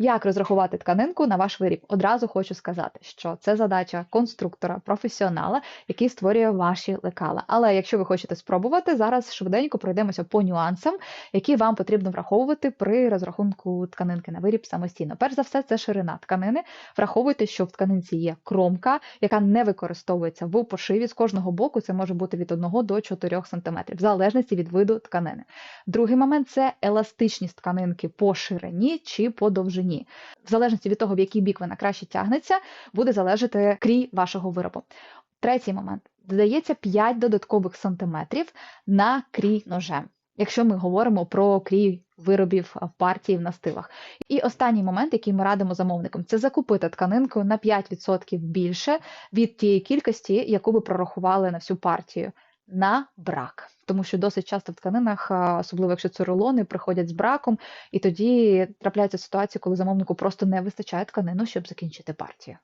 Як розрахувати тканинку на ваш виріб? Одразу хочу сказати, що це задача конструктора, професіонала, який створює ваші лекала. Але якщо ви хочете спробувати, зараз швиденько пройдемося по нюансам, які вам потрібно враховувати при розрахунку тканинки на виріб самостійно. Перш за все, це ширина тканини. Враховуйте, що в тканинці є кромка, яка не використовується в пошиві. З кожного боку це може бути від 1 до 4 см, в залежності від виду тканини. Другий момент це еластичність тканинки по ширині чи по довжині. В залежності від того, в який бік вона краще тягнеться, буде залежати крій вашого виробу. Третій момент додається 5 додаткових сантиметрів на крій ножем. Якщо ми говоримо про крій виробів в партії в настилах. І останній момент, який ми радимо замовникам, це закупити тканинку на 5% більше від тієї кількості, яку ви прорахували на всю партію. На брак, тому що досить часто в тканинах, особливо якщо це рулони, приходять з браком, і тоді трапляється ситуація, коли замовнику просто не вистачає тканину, щоб закінчити партію.